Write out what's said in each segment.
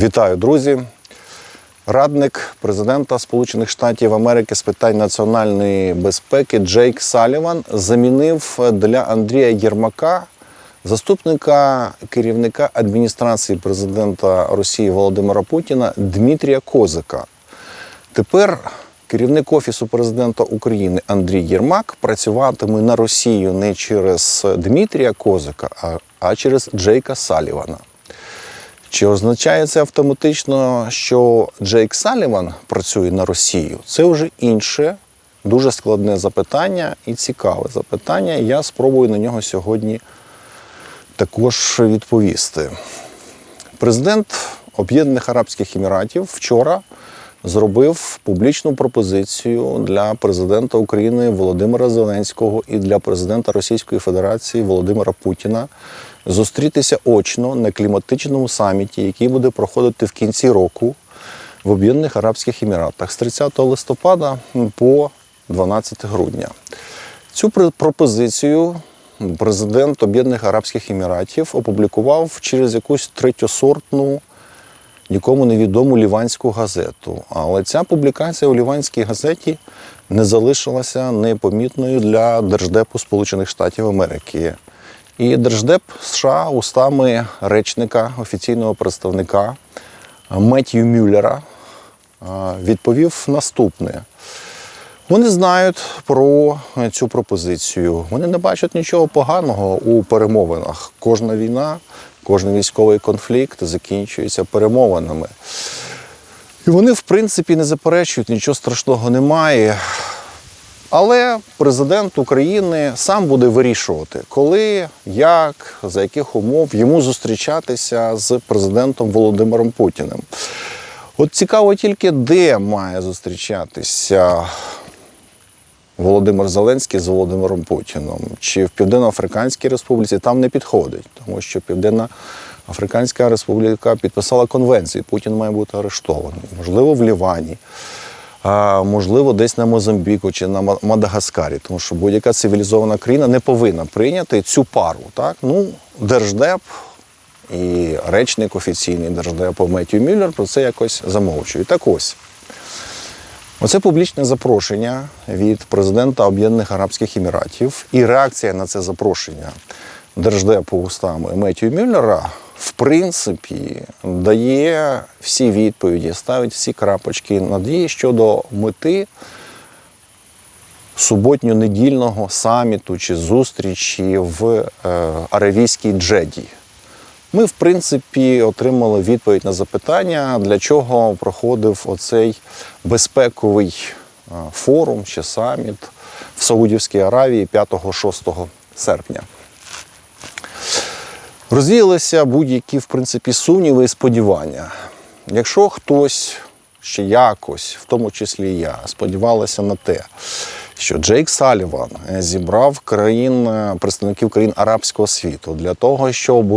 Вітаю, друзі! Радник президента Сполучених Штатів Америки з питань національної безпеки Джейк Саліван замінив для Андрія Єрмака, заступника керівника адміністрації президента Росії Володимира Путіна Дмитрія Козика. Тепер керівник Офісу президента України Андрій Єрмак працюватиме на Росію не через Дмитрія Козика, а, через Джейка Салівана. Чи означає це автоматично, що Джейк Саліван працює на Росію? Це вже інше, дуже складне запитання і цікаве запитання. Я спробую на нього сьогодні також відповісти. Президент Об'єднаних Арабських Еміратів вчора зробив публічну пропозицію для президента України Володимира Зеленського і для президента Російської Федерації Володимира Путіна зустрітися очно на кліматичному саміті, який буде проходити в кінці року в Об'єднаних Арабських Еміратах з 30 листопада по 12 грудня. Цю пр- пропозицію президент Об'єднаних Арабських Еміратів опублікував через якусь третьосортну, нікому невідому ліванську газету. Але ця публікація у ліванській газеті не залишилася непомітною для Держдепу Сполучених Штатів Америки. І Держдеп США устами речника офіційного представника Меттью Мюллера відповів наступне. Вони знають про цю пропозицію. Вони не бачать нічого поганого у перемовинах. Кожна війна, кожен військовий конфлікт закінчується перемовинами. І вони, в принципі, не заперечують, нічого страшного немає. Але президент України сам буде вирішувати, коли, як, за яких умов йому зустрічатися з президентом Володимиром Путіним. От цікаво тільки, де має зустрічатися Володимир Зеленський з Володимиром Путіном. Чи в Південно-Африканській Республіці там не підходить, тому що Південна Африканська Республіка підписала конвенцію, Путін має бути арештований. Можливо, в Лівані, а, можливо, десь на Мозамбіку чи на Мадагаскарі, тому що будь-яка цивілізована країна не повинна прийняти цю пару. Так? Ну, Держдеп і речник офіційний Держдепу Меттью Мюллер про це якось замовчує. Так ось. Оце публічне запрошення від президента Об'єднаних Арабських Еміратів і реакція на це запрошення держдепу устами Меттью Мюллера, в принципі, дає всі відповіді, ставить всі крапочки над «і» щодо мети суботньо-недільного саміту чи зустрічі в е, Аравійській Джеді. Ми, в принципі, отримали відповідь на запитання, для чого проходив оцей безпековий е, форум чи саміт в Саудівській Аравії 5-6 серпня. Розвіялися будь-які, в принципі, сумніви і сподівання. Якщо хтось ще якось, в тому числі я, сподівалася на те, що Джейк Саліван зібрав країн, е, представників країн арабського світу для того, щоб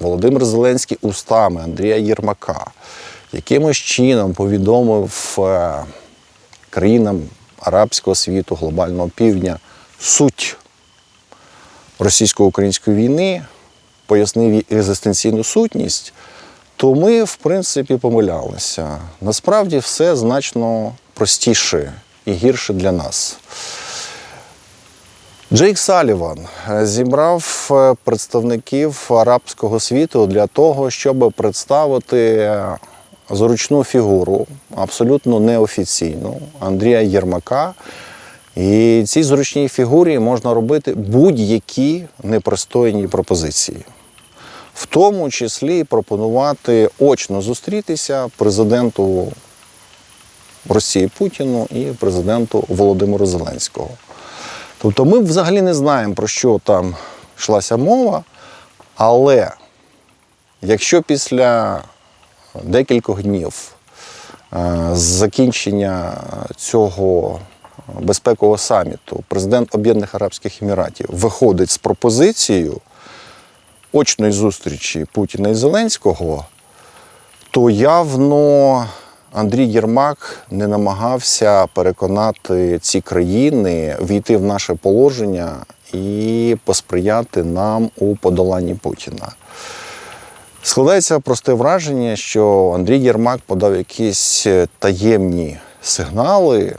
Володимир Зеленський устами Андрія Єрмака якимось чином повідомив е, країнам арабського світу, глобального півдня суть російсько-української війни, пояснив її екзистенційну сутність, то ми, в принципі, помилялися. Насправді все значно простіше і гірше для нас. Джейк Саліван зібрав е, представників арабського світу для того, щоб представити е, зручну фігуру, абсолютно неофіційну Андрія Єрмака. І цій зручній фігурі можна робити будь-які непристойні пропозиції. В тому числі пропонувати очно зустрітися президенту Росії Путіну і президенту Володимиру Зеленського. Тобто ми взагалі не знаємо, про що там йшлася мова, але якщо після декількох днів е, закінчення цього безпекового саміту президент Об'єднаних Арабських Еміратів виходить з пропозицією очної зустрічі Путіна і Зеленського, то явно Андрій Єрмак не намагався переконати ці країни війти в наше положення і посприяти нам у подоланні Путіна. Складається просте враження, що Андрій Єрмак подав якісь е, таємні сигнали е,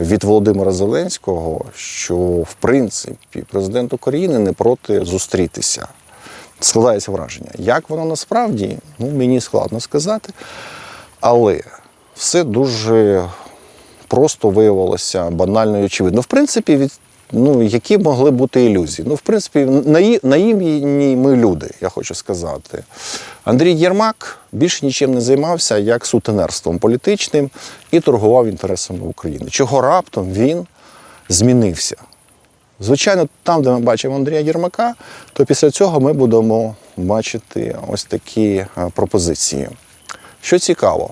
від Володимира Зеленського, що в принципі президент України не проти зустрітися. Складається враження. Як воно насправді, ну мені складно сказати. Але все дуже просто виявилося банально і очевидно. В принципі, від, ну, які могли бути ілюзії? Ну, в принципі, наївні ми люди, я хочу сказати. Андрій Єрмак більше нічим не займався як сутенерством політичним і торгував інтересами України. Чого раптом він змінився? Звичайно, там, де ми бачимо Андрія Єрмака, то після цього ми будемо бачити ось такі е, пропозиції. Що цікаво,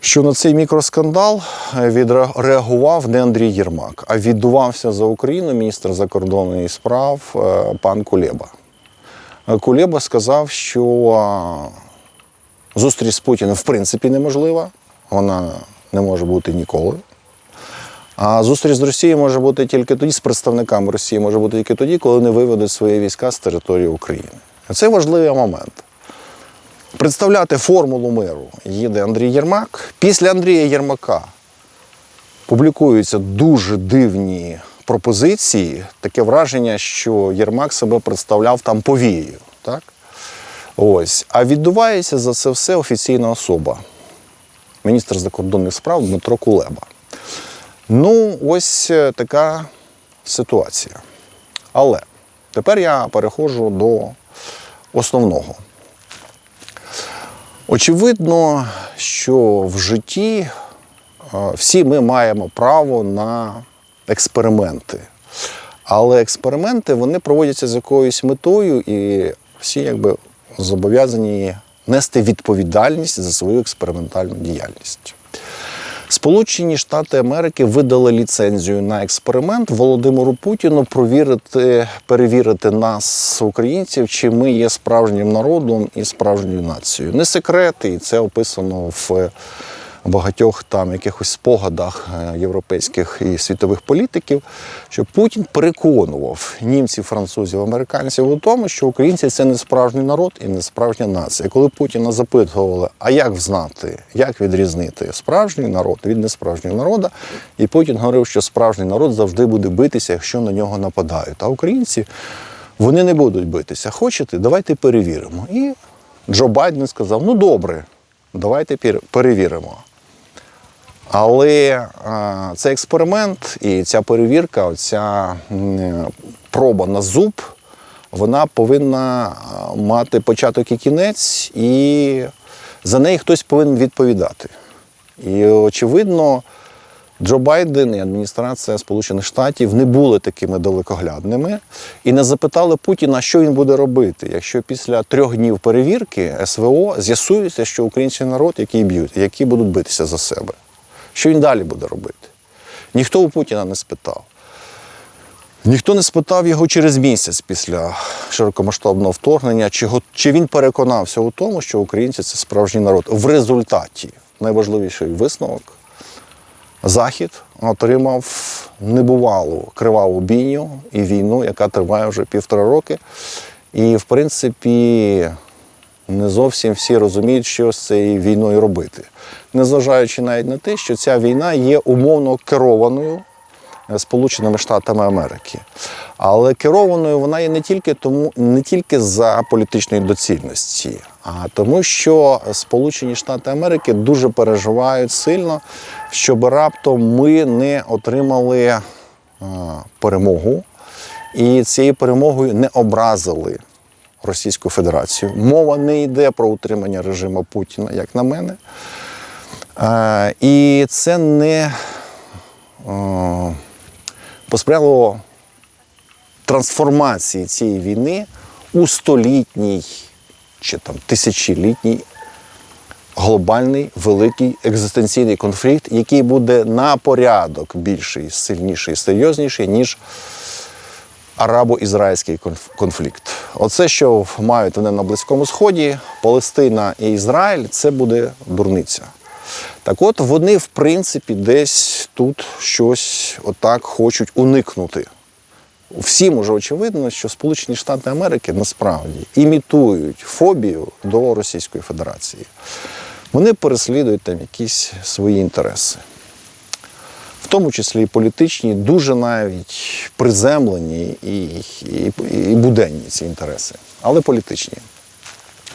що на цей мікроскандал е, відреагував не Андрій Єрмак, а віддувався за Україну міністр закордонних справ е, пан Кулеба. Е, Кулеба сказав, що зустріч з Путіним в принципі неможлива, вона не може бути ніколи. А зустріч з Росією може бути тільки тоді, з представниками Росії може бути тільки тоді, коли вони виведуть свої війська з території України. Це важливий момент. Представляти формулу миру їде Андрій Єрмак. Після Андрія Єрмака публікуються дуже дивні пропозиції. Таке враження, що Єрмак себе представляв там повією. Так? Ось. А відбувається за це все офіційна особа, міністр закордонних справ Дмитро Кулеба. Ну, ось е, така ситуація. Але тепер я переходжу до основного. Очевидно, що в житті е, всі ми маємо право на експерименти. Але експерименти вони проводяться з якоюсь метою, і всі якби зобов'язані нести відповідальність за свою експериментальну діяльність. Сполучені Штати Америки видали ліцензію на експеримент Володимиру Путіну провірити, перевірити нас, українців, чи ми є справжнім народом і справжньою нацією. Не секрет, і це описано в багатьох там якихось спогадах е, європейських і світових політиків, що Путін переконував німців, французів, американців у тому, що українці це не справжній народ і не справжня нація. Коли Путіна запитували, а як взнати, як відрізнити справжній народ від несправжнього народу, і Путін говорив, що справжній народ завжди буде битися, якщо на нього нападають. А українці вони не будуть битися. Хочете, давайте перевіримо. І Джо Байден сказав: ну добре, давайте пер- перевіримо. Але а, цей експеримент і ця перевірка, ця проба на зуб, вона повинна мати початок і кінець, і за неї хтось повинен відповідати. І очевидно, Джо Байден і адміністрація Сполучених Штатів не були такими далекоглядними і не запитали Путіна, що він буде робити, якщо після трьох днів перевірки СВО з'ясується, що український народ, який б'ють, які будуть битися за себе. Що він далі буде робити? Ніхто у Путіна не спитав. Ніхто не спитав його через місяць після широкомасштабного вторгнення, чи, чи він переконався у тому, що українці це справжній народ. В результаті найважливіший висновок Захід отримав небувалу криваву бійню і війну, яка триває вже півтора роки. І, в принципі, не зовсім всі розуміють, що з цією війною робити. Незважаючи навіть на те, що ця війна є умовно керованою е, Сполученими Штатами Америки. Але керованою вона є не тільки тому, не тільки за політичної доцільності, а тому, що Сполучені Штати Америки дуже переживають сильно, щоб раптом ми не отримали е, перемогу і цією перемогою не образили Російську Федерацію. Мова не йде про утримання режиму Путіна, як на мене. І це не посприяло трансформації цієї війни у столітній чи там тисячолітній глобальний великий екзистенційний конфлікт, який буде на порядок більший, сильніший, серйозніший, ніж арабо-ізраїльський конф- конфлікт. Оце, що мають вони на Близькому Сході, Палестина і Ізраїль, це буде дурниця. Так от вони, в принципі, десь тут щось отак хочуть уникнути. всім уже очевидно, що Сполучені Штати Америки насправді імітують фобію до Російської Федерації. Вони переслідують там якісь свої інтереси в тому числі і політичні, дуже навіть приземлені і, і, і буденні ці інтереси, але політичні.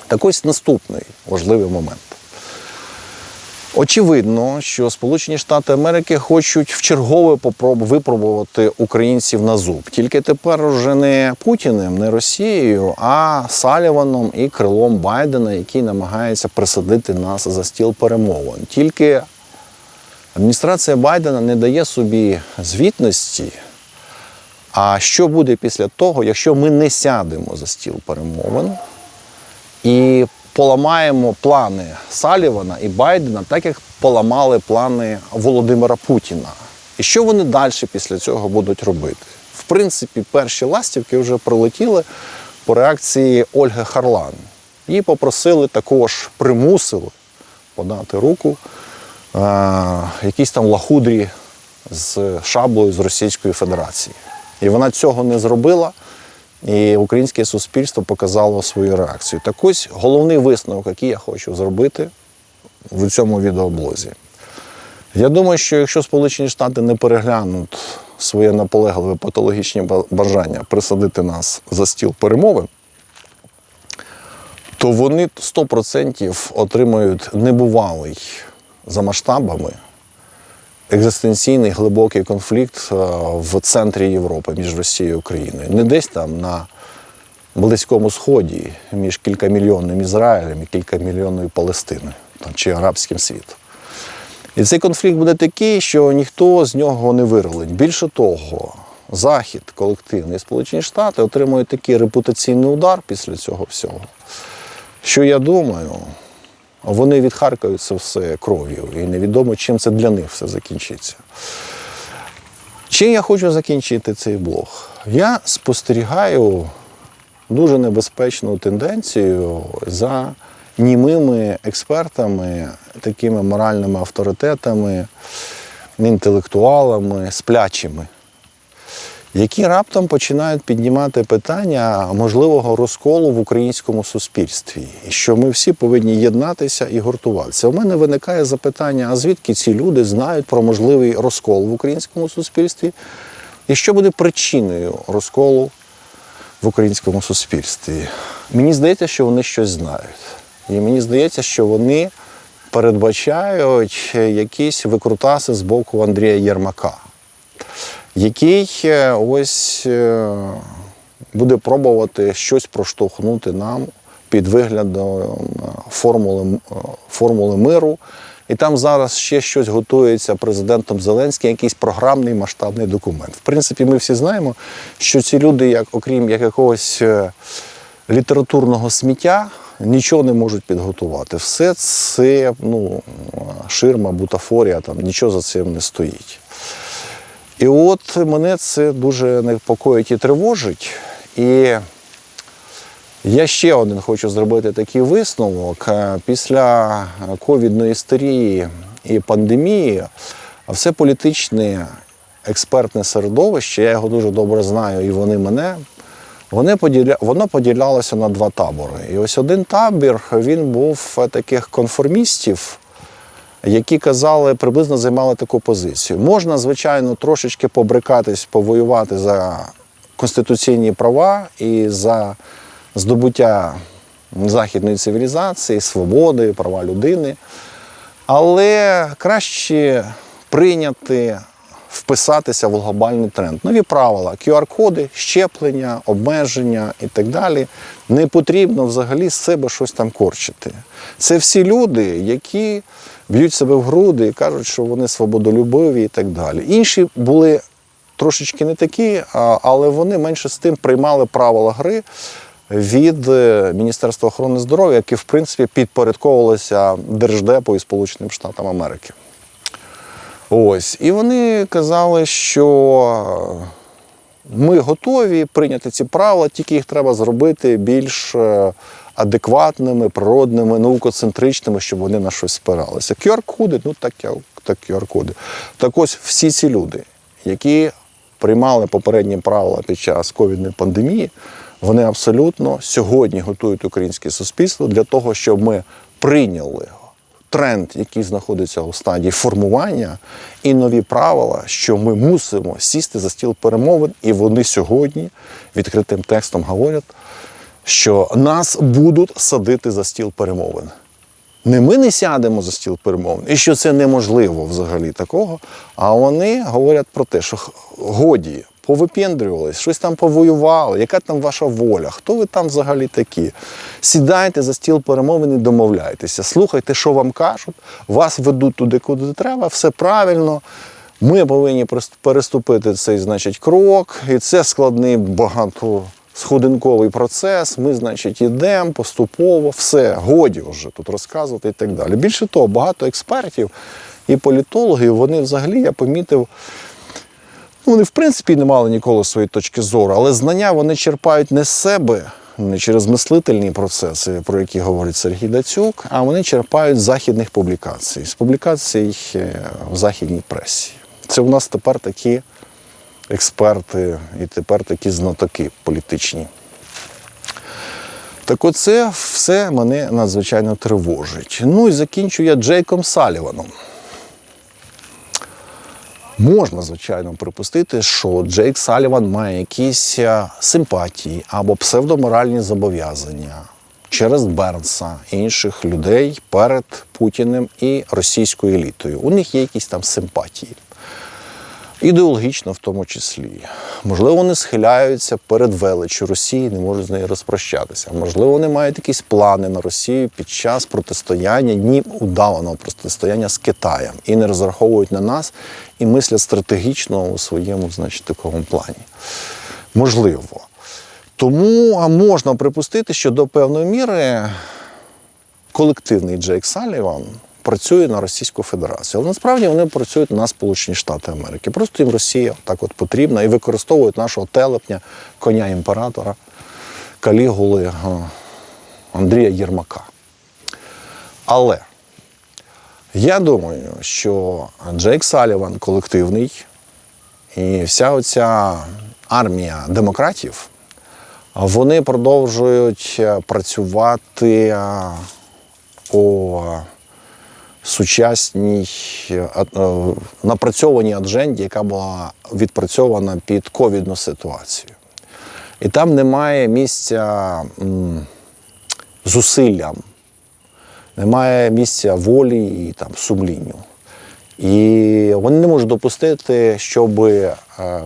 Так ось наступний важливий момент. Очевидно, що Сполучені Штати Америки хочуть вчергове попроб- випробувати українців на зуб. Тільки тепер вже не Путіним, не Росією, а Саліваном і крилом Байдена, який намагається присадити нас за стіл перемовин. Тільки Адміністрація Байдена не дає собі звітності. А що буде після того, якщо ми не сядемо за стіл перемовин і поламаємо плани Салівана і Байдена, так як поламали плани Володимира Путіна? І що вони далі після цього будуть робити? В принципі, перші ластівки вже прилетіли по реакції Ольги Харлан. Її попросили також примусили подати руку е, якісь там лахудрі з шаблею з Російської Федерації. І вона цього не зробила, і українське суспільство показало свою реакцію. Так ось головний висновок, який я хочу зробити в цьому відеоблозі. Я думаю, що якщо Сполучені Штати не переглянуть своє наполегливе патологічне бажання присадити нас за стіл перемовин, то вони 100% отримають небувалий за масштабами екзистенційний глибокий конфлікт е, в центрі Європи між Росією і Україною. Не десь там на Близькому Сході між кількамільйонним Ізраїлем і кількамільйонною Палестиною чи арабським світом. І цей конфлікт буде такий, що ніхто з нього не виролить. Більше того, Захід, колективний Сполучені Штати отримують такий репутаційний удар після цього всього, що я думаю, вони відхаркають це все кров'ю, і невідомо, чим це для них все закінчиться. Чим я хочу закінчити цей блог? Я спостерігаю дуже небезпечну тенденцію за німими експертами, такими моральними авторитетами, інтелектуалами, сплячими, які раптом починають піднімати питання можливого розколу в українському суспільстві, і що ми всі повинні єднатися і гуртуватися. У мене виникає запитання: а звідки ці люди знають про можливий розкол в українському суспільстві, і що буде причиною розколу в українському суспільстві? Мені здається, що вони щось знають. І мені здається, що вони передбачають якісь викрутаси з боку Андрія Єрмака який е, ось е, буде пробувати щось проштовхнути нам під виглядом е, формули, формули миру. І там зараз ще щось готується президентом Зеленським, якийсь програмний масштабний документ. В принципі, ми всі знаємо, що ці люди, як окрім як якогось літературного сміття, нічого не можуть підготувати. Все це ну, ширма, бутафорія, там нічого за цим не стоїть. І от мене це дуже непокоїть і тривожить. І я ще один хочу зробити такий висновок. Е, Після ковідної істерії і пандемії все політичне експертне середовище, я його дуже добре знаю, і вони мене. Вони поділя... Воно поділялося на два табори. І ось один табір він був е, таких конформістів, які казали, приблизно займали таку позицію. Можна, звичайно, трошечки побрикатись, повоювати за конституційні права і за здобуття західної цивілізації, свободи, права людини. Але краще прийняти, вписатися в глобальний тренд. Нові правила, QR-коди, щеплення, обмеження і так далі. Не потрібно взагалі з себе щось там корчити. Це всі люди, які б'ють себе в груди і кажуть, що вони свободолюбиві і так далі. Інші були трошечки не такі, але вони менше з тим приймали правила гри від е, Міністерства охорони здоров'я, яке, в принципі, підпорядковувалося Держдепу і Сполученим Штатам Америки. Ось. І вони казали, що ми готові прийняти ці правила, тільки їх треба зробити більш е, адекватними, природними, наукоцентричними, щоб вони на щось спиралися. QR-коди, ну так, я- так QR-коди. Так ось всі ці люди, які приймали попередні правила під час ковідної пандемії, вони абсолютно сьогодні готують українське суспільство для того, щоб ми прийняли тренд, який знаходиться у стадії формування, і нові правила, що ми мусимо сісти за стіл перемовин, і вони сьогодні відкритим текстом говорять, що нас будуть садити за стіл перемовин. Не ми не сядемо за стіл перемовин, і що це неможливо взагалі такого. А вони говорять про те, що годі, повипендрювались, щось там повоювали, яка там ваша воля, хто ви там взагалі такі? Сідайте за стіл перемовин і домовляйтеся, слухайте, що вам кажуть, вас ведуть туди, куди треба, все правильно. Ми повинні переступити цей, значить, крок, і це складний багато сходинковий процес. Ми, значить, йдемо поступово, все, годі вже тут розказувати і так далі. Більше того, багато експертів і політологів, вони взагалі, я помітив, ну, вони в принципі не мали ніколи своєї точки зору, але знання вони черпають не з себе, не через мислительні процеси, про які говорить Сергій Дацюк, а вони черпають з західних публікацій, з публікацій е, в західній пресі. Це у нас тепер такі експерти і тепер такі знатоки політичні. Так оце все мене надзвичайно тривожить. Ну і закінчу я Джейком Саліваном. Можна, звичайно, припустити, що Джейк Саліван має якісь е, симпатії або псевдоморальні зобов'язання через Бернса інших людей перед Путіним і російською елітою. У них є якісь там симпатії. Ідеологічно в тому числі. Можливо, вони схиляються перед величчю Росії, не можуть з нею розпрощатися. Можливо, вони мають якісь плани на Росію під час протистояння, днів удаваного протистояння з Китаєм і не розраховують на нас і мислять стратегічно у своєму, значить, такому плані. Можливо. Тому можна припустити, що до певної міри колективний Джейк Саліван працює на Російську Федерацію. Але насправді вони працюють на Сполучені Штати Америки. Просто їм Росія так от потрібна і використовують нашого телепня, коня імператора, калігули Андрія Єрмака. Але я думаю, що Джейк Саліван колективний і вся оця армія демократів, вони продовжують е, працювати е, по сучасній е, е, напрацьованій адженді, яка була відпрацьована під ковідну ситуацію. І там немає місця зусиллям, немає місця волі і там, сумлінню. І вони не можуть допустити, щоб е,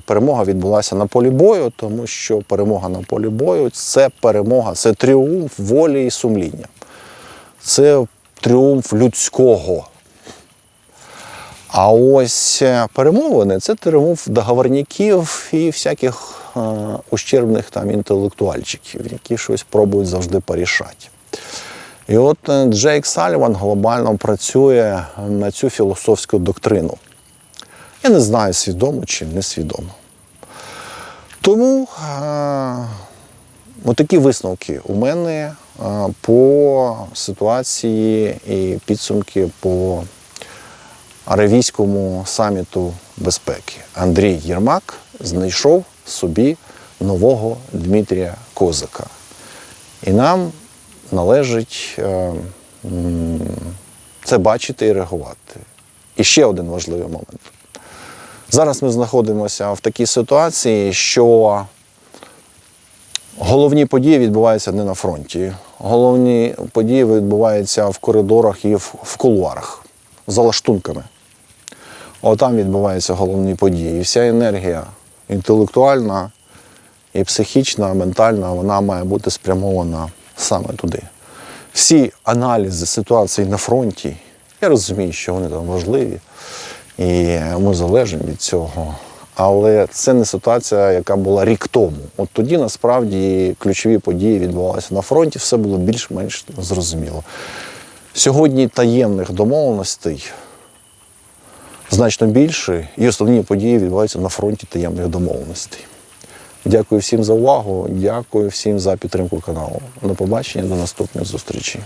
перемога відбулася на полі бою, тому що перемога на полі бою це перемога, це тріумф волі і сумління. Це тріумф людського. А ось е, перемовини це тріумф договорників і всяких е, ущербних там інтелектуальчиків, які щось пробують завжди порішати. І от е, Джейк Саліван глобально працює на цю філософську доктрину. Я не знаю, свідомо чи несвідомо. Тому е, отакі висновки у мене по ситуації і підсумки по Аравійському саміту безпеки. Андрій Єрмак знайшов собі нового Дмитрія Козака. І нам належить е, це бачити і реагувати. І ще один важливий момент. Зараз ми знаходимося в такій ситуації, що головні події відбуваються не на фронті. Головні події відбуваються в коридорах і в, кулуарах, за лаштунками. Отам відбуваються головні події. І вся енергія інтелектуальна і психічна, ментальна, вона має бути спрямована саме туди. Всі аналізи ситуації на фронті, я розумію, що вони там важливі, і ми залежимо від цього. Але це не ситуація, яка була рік тому. От тоді насправді ключові події відбувалися на фронті, все було більш-менш зрозуміло. Сьогодні таємних домовленостей значно більше, і основні події відбуваються на фронті таємних домовленостей. Дякую всім за увагу, дякую всім за підтримку каналу. До побачення, до наступних зустрічей.